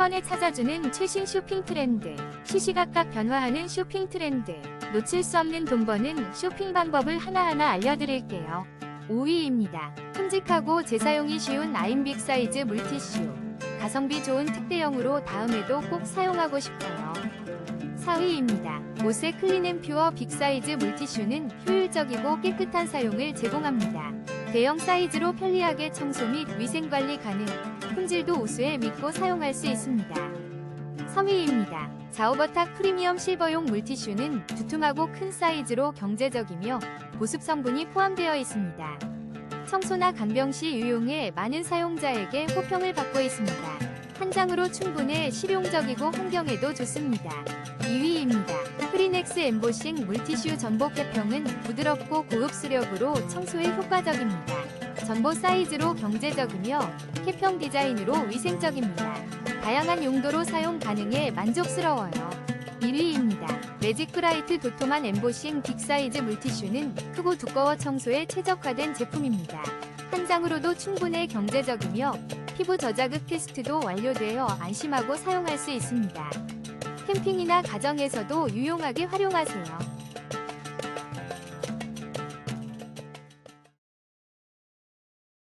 번에 찾아주는 최신 쇼핑 트렌드. 시시각각 변화하는 쇼핑 트렌드. 놓칠 수 없는 돈 버는 쇼핑 방법을 하나하나 알려드릴게요. 5위입니다. 큼직하고 재사용이 쉬운 아임빅 사이즈 물티슈. 가성비 좋은 특대형으로 다음에도 꼭 사용하고 싶어요. 4위입니다. 모세 클린앤퓨어 빅사이즈 물티슈는 효율적이고 깨끗한 사용을 제공합니다. 대형 사이즈로 편리하게 청소 및 위생관리 가능, 품질도 우수해 믿고 사용할 수 있습니다. 3위입니다. 자오버탁 프리미엄 실버용 물티슈는 두툼하고 큰 사이즈로 경제적이며 보습 성분이 포함되어 있습니다. 청소나 간병 시 유용해 많은 사용자에게 호평을 받고 있습니다. 한 장으로 충분해 실용적이고 환경에도 좋습니다. 2위입니다. 프리넥스 엠보싱 물티슈 전복 개평은 부드럽고 고급 수력으로 청소에 효과적입니다. 전보 사이즈로 경제적이며 캐평 디자인으로 위생적입니다. 다양한 용도로 사용 가능해 만족스러워요. 1위입니다. 매직브라이트 도톰한 엠보싱 빅사이즈 물티슈는 크고 두꺼워 청소에 최적화된 제품입니다. 한 장으로도 충분해 경제적이며 피부 저자극 테스트도 완료되어 안심하고 사용할 수 있습니다. 캠핑이나 가정에서도 유용하게 활용하세요.